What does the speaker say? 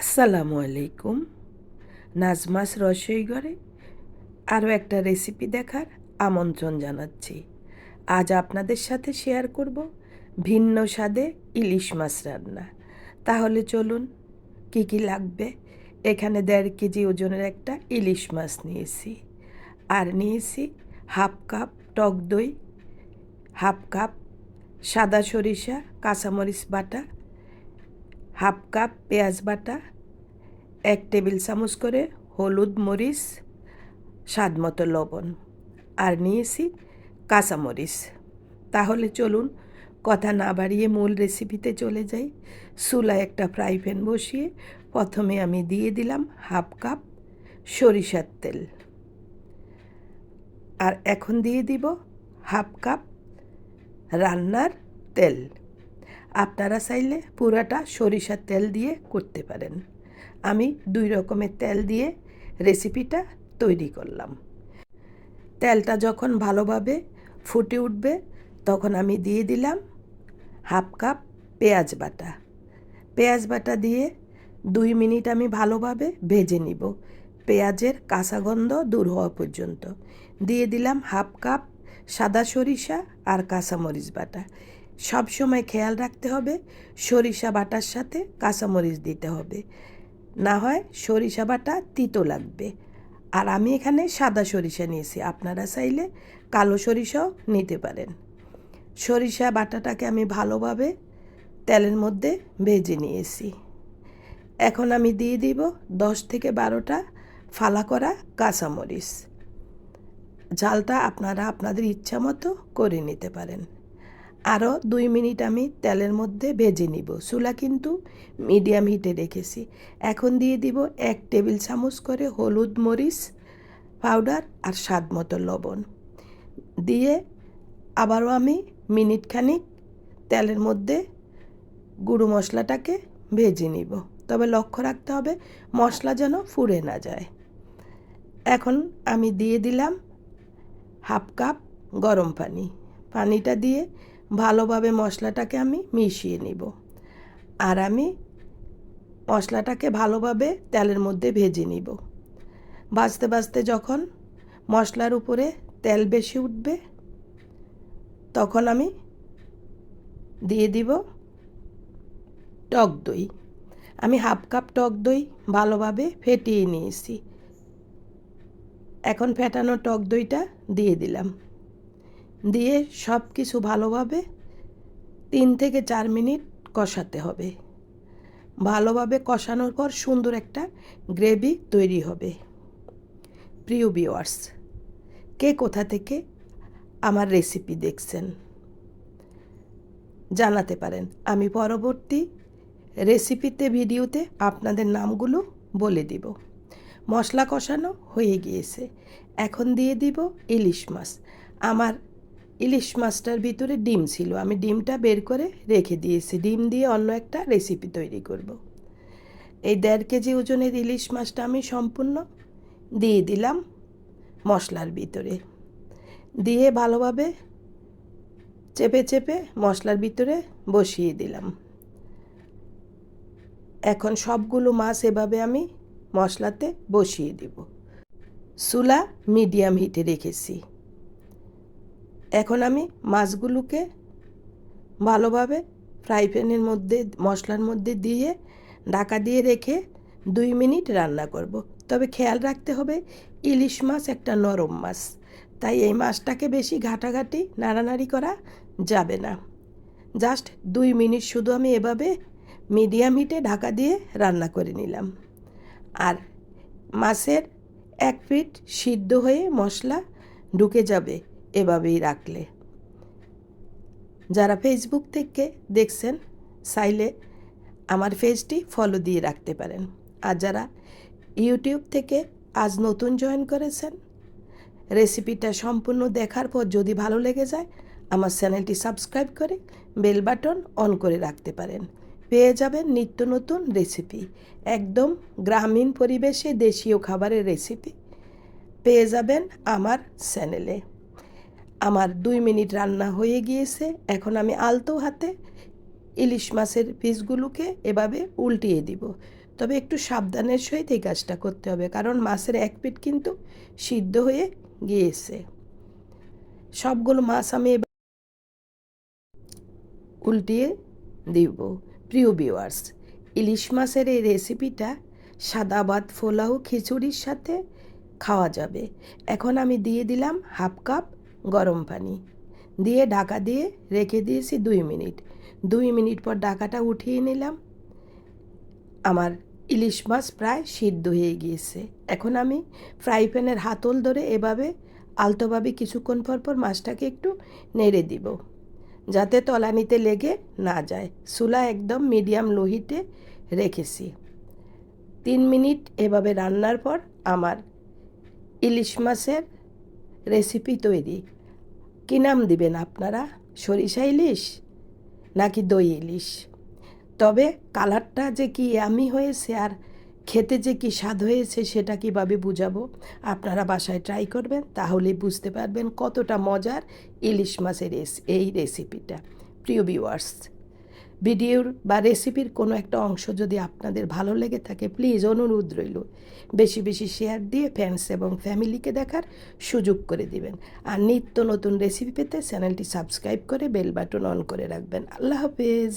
আসসালামু আলাইকুম। নাজমাস রসই ঘরে আরও একটা রেসিপি দেখার আমন্ত্রণ জানাচ্ছি। আজ আপনাদের সাথে শেয়ার করব ভিন্ন স্বাদে ইলিশ মাছ রান্না। তাহলে চলুন, কি কি লাগবে? এখানে দেড় কেজি ওজনের একটা ইলিশ মাছ নিয়েছি। আর নিয়েছি হাফ কাপ টক দই, হাফ কাপ সাদা সরিষা, কাঁচামরিচ বাটা হাফ কাপ পেঁয়াজ বাটা, এক টেবিল চামচ করে হলুদ মরিচ, স্বাদ মতো লবণ, আর নিয়েছি কাঁচামরিচ তাহলে চলুন কথা না বাড়িয়ে মূল রেসিপিতে চলে যাই। চুলায় একটা ফ্রাই প্যান বসিয়ে প্রথমে আমি দিয়ে দিলাম হাফ কাপ সরিষার তেল। আর এখন দিয়ে দিব হাফ কাপ রান্নার তেল। আপনারা চাইলে পুরাটা সরিষার তেল দিয়ে করতে পারেন। আমি দুই রকমের তেল দিয়ে রেসিপিটা তৈরি করলাম। তেলটা যখন ভালোভাবে ফুটে উঠবে, তখন আমি দিয়ে দিলাম হাফ কাপ পেঁয়াজ বাটা। পেঁয়াজ বাটা দিয়ে দুই মিনিট আমি ভালোভাবে ভেজে নিব। পেঁয়াজের কাঁচা গন্ধ দূর হওয়া পর্যন্ত। দিয়ে দিলাম হাফ কাপ সাদা সরিষা আর কাঁচামরিচ বাটা। সব সময় খেয়াল রাখতে হবে, সরিষা বাটার সাথে কাঁচামরিচ দিতে হবে। না হয় সরিষা বাটা তিতো লাগবে। আর আমি এখানে সাদা সরিষা নিয়েছি, আপনারা চাইলে কালো সরিষাও নিতে পারেন। সরিষা বাটাটাকে আমি ভালোভাবে তেলের মধ্যে ভেজে নিয়েছি। এখন আমি দিয়ে দিব দশ থেকে বারোটা ফালা করা কাঁচামরিচ। ঝালটা আপনারা আপনাদের ইচ্ছা মতো করে নিতে পারেন। আরও দুই মিনিট আমি তেলের মধ্যে ভেজে নিব। চুলা কিন্তু মিডিয়াম হিটে রেখেছি। এখন দিয়ে দিব এক টেবিল চামচ করে হলুদ মরিচ, পাউডার আর স্বাদ মতো লবণ। দিয়ে আবারও আমি মিনিট খানিক তেলের মধ্যে গুঁড়ো মশলাটাকে ভেজে নিব। তবে লক্ষ্য রাখতে হবে মশলা যেন ফুড়ে না যায়। এখন আমি দিয়ে দিলাম হাফ কাপ গরম পানি। পানিটা দিয়ে ভালোভাবে মশলাটাকে আমি মিশিয়ে নিব। আর আমি মশলাটাকে ভালোভাবে তেলের মধ্যে ভেজে নিব। বাজতে বাজতে যখন মশলার উপরে তেল বেশি উঠবে, তখন আমি দিয়ে দিব টক দই। আমি হাফ কাপ টক দই ভালোভাবে ফেটিয়ে নিয়েছি। এখন ফেটানো টক দইটা দিয়ে দিলাম। দিয়ে সব কিছু ভালোভাবে তিন থেকে চার মিনিট কষাতে হবে। ভালোভাবে কষানোর পর সুন্দর একটা গ্রেভি তৈরি হবে। প্রিয় বিওয়ার্স কে কোথা থেকে আমার রেসিপি দেখছেন জানাতে পারেন। আমি পরবর্তী রেসিপিতে, ভিডিওতে আপনাদের নামগুলো বলে দিব। মশলা কষানো হয়ে গিয়েছে। এখন দিয়ে দিব ইলিশ মাছ। আমার ইলিশ মাছটার ভিতরে ডিম ছিল। আমি ডিমটা বের করে রেখে দিয়েছি। ডিম দিয়ে অন্য একটা রেসিপি তৈরি করব। এই দেড় কেজি ওজনের ইলিশ মাছটা আমি সম্পূর্ণ দিয়ে দিলাম মশলার ভিতরে। দিয়ে ভালোভাবে চেপে চেপে মশলার ভিতরে বসিয়ে দিলাম। এখন সবগুলো মাছ এভাবে আমি মশলাতে বসিয়ে দিব। চুলা মিডিয়াম হিটে রেখেছি। এখন আমি মাছগুলোকে ভালোভাবে ফ্রাই প্যানের মধ্যে, মশলার মধ্যে দিয়ে ঢাকা দিয়ে রেখে দুই মিনিট রান্না করব। তবে খেয়াল রাখতে হবে, ইলিশ মাছ একটা নরম মাছ। তাই এই মাছটাকে বেশি ঘাটাঘাটি, নাড়ানাড়ি করা যাবে না। জাস্ট দুই মিনিট শুধু আমি এভাবে মিডিয়াম হিটে ঢাকা দিয়ে রান্না করে নিলাম। আর মাছের এক ফিট সিদ্ধ হয়ে মশলা ঢুকে যাবে। এভাবেই রাখলে। যারা ফেসবুক থেকে দেখছেন, চাইলে আমার পেজটি ফলো দিয়ে রাখতে পারেন। আর যারা ইউটিউব থেকে আজ নতুন জয়েন করেছেন রেসিপিটা সম্পূর্ণ দেখার পর যদি ভালো লেগে যায়, আমার চ্যানেলটি সাবস্ক্রাইব করে বেল বাটন অন করে রাখতে পারেন। পেয়ে যাবেন নিত্য নতুন রেসিপি একদম গ্রামীণ পরিবেশে দেশীয় খাবারের রেসিপি পেয়ে যাবেন আমার চ্যানেলে। আমার দুই মিনিট রান্না হয়ে গিয়েছে। এখন আমি আলতো হাতে ইলিশ মাছের পিসগুলোকে এভাবে উল্টিয়ে দিব। তবে একটু সাবধানের সহিত এই কাজটা করতে হবে, কারণ মাছের এক পিঠ কিন্তু সিদ্ধ হয়ে গিয়েছে। সবগুলো মাছ আমি উল্টিয়ে দিব। প্রিয় ভিউয়ার্স ইলিশ মাছের এই রেসিপিটা সাদা ভাত, পোলাও, খিচুড়ির সাথে খাওয়া যাবে। এখন আমি দিয়ে দিলাম হাফ কাপ গরম পানি। দিয়ে ঢাকা দিয়ে রেখে দিয়েছি দুই মিনিট। দুই মিনিট পর ঢাকাটা উঠিয়ে নিলাম। আমার ইলিশ মাছ প্রায় সিদ্ধ হয়ে গিয়েছে। এখন আমি ফ্রাই প্যানের হাতল ধরে এভাবে আলতোভাবে কিছুক্ষণ পর পর মাছটাকে একটু নেড়ে দিব। যাতে তলানিতে লেগে না যায়। চুলা একদম মিডিয়াম লো হিটে রেখেছি। তিন মিনিট এভাবে রান্নার পর আমার ইলিশ মাছের রেসিপি তৈরি। কী নাম দিবেন আপনারা? সরিষা ইলিশ নাকি দই ইলিশ? তবে কালারটা যে কি আমি হয়েছে আর খেতে যে কি স্বাদ হয়েছে সেটা কীভাবে বুঝাবো? আপনারা বাসায় ট্রাই করবেন, তাহলেই বুঝতে পারবেন কতটা মজার ইলিশ মাছের এই রেসিপিটা প্রিয় ভিউয়ার্স ভিডিওর বা রেসিপির কোনো একটা অংশ যদি আপনাদের ভালো লেগে থাকে প্লিজ অনুরোধ রইল। বেশি বেশি শেয়ার দিয়ে ফ্যান্স এবং ফ্যামিলিকে দেখার সুযোগ করে দিবেন। আর নিত্য নতুন রেসিপি পেতে চ্যানেলটি সাবস্ক্রাইব করে বেল বাটন অন করে রাখবেন। আল্লাহ হাফেজ।